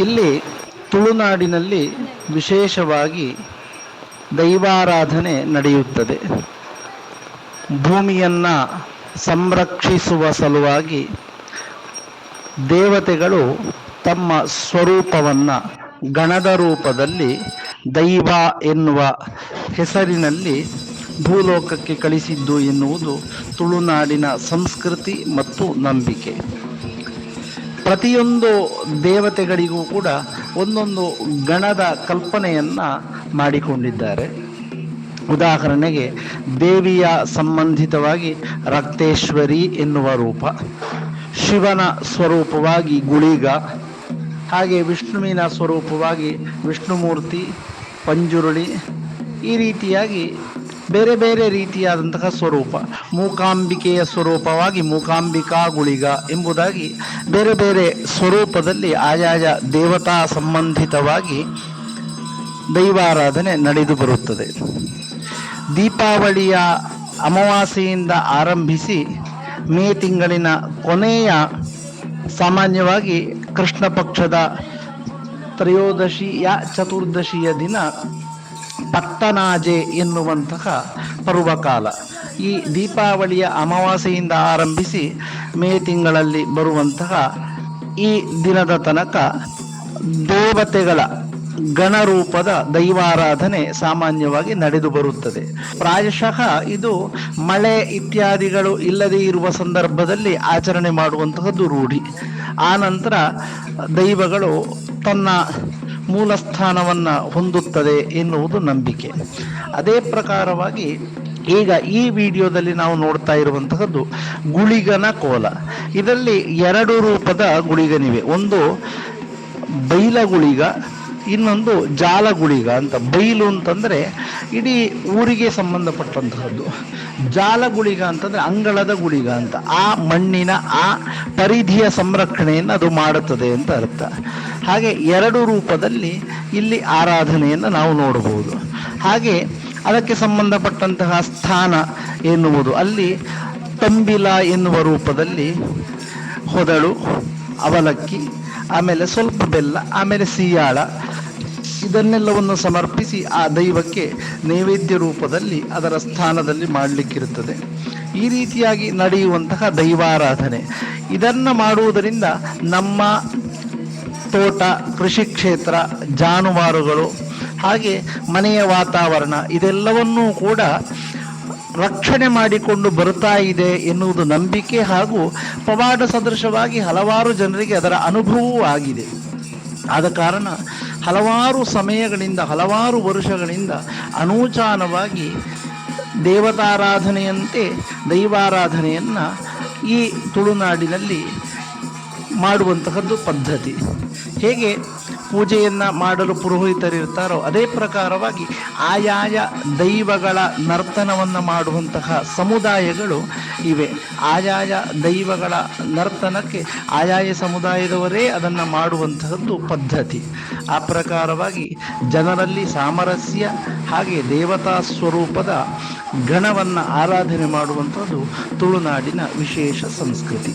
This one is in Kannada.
ಇಲ್ಲಿ ತುಳುನಾಡಿನಲ್ಲಿ ವಿಶೇಷವಾಗಿ ದೈವಾರಾಧನೆ ನಡೆಯುತ್ತದೆ. ಭೂಮಿಯನ್ನು ಸಂರಕ್ಷಿಸುವ ಸಲುವಾಗಿ ದೇವತೆಗಳು ತಮ್ಮ ಸ್ವರೂಪವನ್ನು ಗಣದ ರೂಪದಲ್ಲಿ ದೈವ ಎನ್ನುವ ಹೆಸರಿನಲ್ಲಿ ಭೂಲೋಕಕ್ಕೆ ಕಳಿಸಿದ್ದು ಎನ್ನುವುದು ತುಳುನಾಡಿನ ಸಂಸ್ಕೃತಿ ಮತ್ತು ನಂಬಿಕೆ. ಪ್ರತಿಯೊಂದು ದೇವತೆಗಳಿಗೂ ಕೂಡ ಒಂದೊಂದು ಗಣದ ಕಲ್ಪನೆಯನ್ನು ಮಾಡಿಕೊಂಡಿದ್ದಾರೆ. ಉದಾಹರಣೆಗೆ, ದೇವಿಯ ಸಂಬಂಧಿತವಾಗಿ ರಕ್ತೇಶ್ವರಿ ಎನ್ನುವ ರೂಪ, ಶಿವನ ಸ್ವರೂಪವಾಗಿ ಗುಳಿಗ, ಹಾಗೆ ವಿಷ್ಣುವಿನ ಸ್ವರೂಪವಾಗಿ ವಿಷ್ಣುಮೂರ್ತಿ, ಪಂಜುರುಳಿ, ಈ ರೀತಿಯಾಗಿ ಬೇರೆ ಬೇರೆ ರೀತಿಯಾದಂತಹ ಸ್ವರೂಪ. ಮೂಕಾಂಬಿಕೆಯ ಸ್ವರೂಪವಾಗಿ ಮೂಕಾಂಬಿಕಾ ಗುಳಿಗ ಎಂಬುದಾಗಿ ಬೇರೆ ಬೇರೆ ಸ್ವರೂಪದಲ್ಲಿ ಆಯಾಯ ದೇವತಾ ಸಂಬಂಧಿತವಾಗಿ ದೈವಾರಾಧನೆ ನಡೆದು ಬರುತ್ತದೆ. ದೀಪಾವಳಿಯ ಅಮಾವಾಸ್ಯೆಯಿಂದ ಆರಂಭಿಸಿ ಮೇ ತಿಂಗಳಿನ ಕೊನೆಯ ಸಾಮಾನ್ಯವಾಗಿ ಕೃಷ್ಣ ಪಕ್ಷದ ತ್ರಯೋದಶಿಯ ಚತುರ್ದಶಿಯ ದಿನ ಪಟ್ಟನಾಜೆ ಎನ್ನುವಂತಹ ಪರ್ವಕಾಲ. ಈ ದೀಪಾವಳಿಯ ಅಮಾವಾಸ್ಯೆಯಿಂದ ಆರಂಭಿಸಿ ಮೇ ತಿಂಗಳಲ್ಲಿ ಬರುವಂತಹ ಈ ದಿನದ ತನಕ ದೇವತೆಗಳ ಗಣರೂಪದ ದೈವಾರಾಧನೆ ಸಾಮಾನ್ಯವಾಗಿ ನಡೆದು ಬರುತ್ತದೆ. ಪ್ರಾಯಶಃ ಇದು ಮಳೆ ಇತ್ಯಾದಿಗಳು ಇಲ್ಲದೇ ಇರುವ ಸಂದರ್ಭದಲ್ಲಿ ಆಚರಣೆ ಮಾಡುವಂತಹದ್ದು ರೂಢಿ. ಆ ನಂತರ ದೈವಗಳು ತನ್ನ ಮೂಲ ಸ್ಥಾನವನ್ನು ಹೊಂದುತ್ತದೆ ಎನ್ನುವುದು ನಂಬಿಕೆ. ಅದೇ ಪ್ರಕಾರವಾಗಿ ಈಗ ಈ ವಿಡಿಯೋದಲ್ಲಿ ನಾವು ನೋಡ್ತಾ ಇರುವಂತಹದ್ದು ಗುಳಿಗನ ಕೋಲ. ಇದರಲ್ಲಿ ಎರಡು ರೂಪದ ಗುಳಿಗನಿವೆ. ಒಂದು ಬೈಲಗುಳಿಗ, ಇನ್ನೊಂದು ಜಾಲಗುಳಿಗ ಅಂತ. ಬೈಲು ಅಂತಂದರೆ ಇಡೀ ಊರಿಗೆ ಸಂಬಂಧಪಟ್ಟಂತಹದ್ದು. ಜಾಲಗುಳಿಗ ಅಂತಂದರೆ ಅಂಗಳದ ಗುಳಿಗ ಅಂತ. ಆ ಮಣ್ಣಿನ, ಆ ಪರಿಧಿಯ ಸಂರಕ್ಷಣೆಯನ್ನು ಅದು ಮಾಡುತ್ತದೆ ಅಂತ ಅರ್ಥ. ಹಾಗೆ ಎರಡು ರೂಪದಲ್ಲಿ ಇಲ್ಲಿ ಆರಾಧನೆಯನ್ನು ನಾವು ನೋಡಬಹುದು. ಹಾಗೆ ಅದಕ್ಕೆ ಸಂಬಂಧಪಟ್ಟಂತಹ ಸ್ಥಾನ ಎನ್ನುವುದು. ಅಲ್ಲಿ ತಂಬಿಲ ಎನ್ನುವ ರೂಪದಲ್ಲಿ ಹೊದಳು, ಅವಲಕ್ಕಿ, ಆಮೇಲೆ ಸ್ವಲ್ಪ ಬೆಲ್ಲ, ಆಮೇಲೆ ಸೀಯಾಳ. ಇದನ್ನೆಲ್ಲವನ್ನು ಸಮರ್ಪಿಸಿ ಆ ದೈವಕ್ಕೆ ನೈವೇದ್ಯ ರೂಪದಲ್ಲಿ ಅದರ ಸ್ಥಾನದಲ್ಲಿ ಮಾಡಲಿಕ್ಕಿರುತ್ತದೆ. ಈ ರೀತಿಯಾಗಿ ನಡೆಯುವಂತಹ ದೈವಾರಾಧನೆ. ಇದನ್ನು ಮಾಡುವುದರಿಂದ ನಮ್ಮ ತೋಟ, ಕೃಷಿ ಕ್ಷೇತ್ರ, ಜಾನುವಾರುಗಳು, ಹಾಗೆ ಮನೆಯ ವಾತಾವರಣ, ಇದೆಲ್ಲವನ್ನೂ ಕೂಡ ರಕ್ಷಣೆ ಮಾಡಿಕೊಂಡು ಬರ್ತಾ ಇದೆ ಎನ್ನುವುದು ನಂಬಿಕೆ ಹಾಗೂ ಪವಾಡ ಸದೃಶವಾಗಿ ಹಲವಾರು ಜನರಿಗೆ ಅದರ ಅನುಭವವೂ ಆಗಿದೆ. ಆದ ಕಾರಣ ಹಲವಾರು ಸಮಯಗಳಿಂದ, ಹಲವಾರು ವರ್ಷಗಳಿಂದ ಅನೂಚಾನವಾಗಿ ದೇವತಾರಾಧನೆಯಂತೆ ದೈವಾರಾಧನೆಯನ್ನು ಈ ತುಳುನಾಡಿನಲ್ಲಿ ಮಾಡುವಂತಹದ್ದು ಪದ್ಧತಿ. ಹೇಗೆ ಪೂಜೆಯನ್ನು ಮಾಡಲು ಪುರೋಹಿತರಿರ್ತಾರೋ ಅದೇ ಪ್ರಕಾರವಾಗಿ ಆಯಾಯ ದೈವಗಳ ನರ್ತನವನ್ನು ಮಾಡುವಂತಹ ಸಮುದಾಯಗಳು ಇವೆ. ಆಯಾಯ ದೈವಗಳ ನರ್ತನಕ್ಕೆ ಆಯಾಯ ಸಮುದಾಯದವರೇ ಅದನ್ನು ಮಾಡುವಂತಹದ್ದು ಪದ್ಧತಿ. ಆ ಪ್ರಕಾರವಾಗಿ ಜನರಲ್ಲಿ ಸಾಮರಸ್ಯ ಹಾಗೆ ದೇವತಾ ಸ್ವರೂಪದ ಗಣವನ್ನು ಆರಾಧನೆ ಮಾಡುವಂಥದ್ದು ತುಳುನಾಡಿನ ವಿಶೇಷ ಸಂಸ್ಕೃತಿ.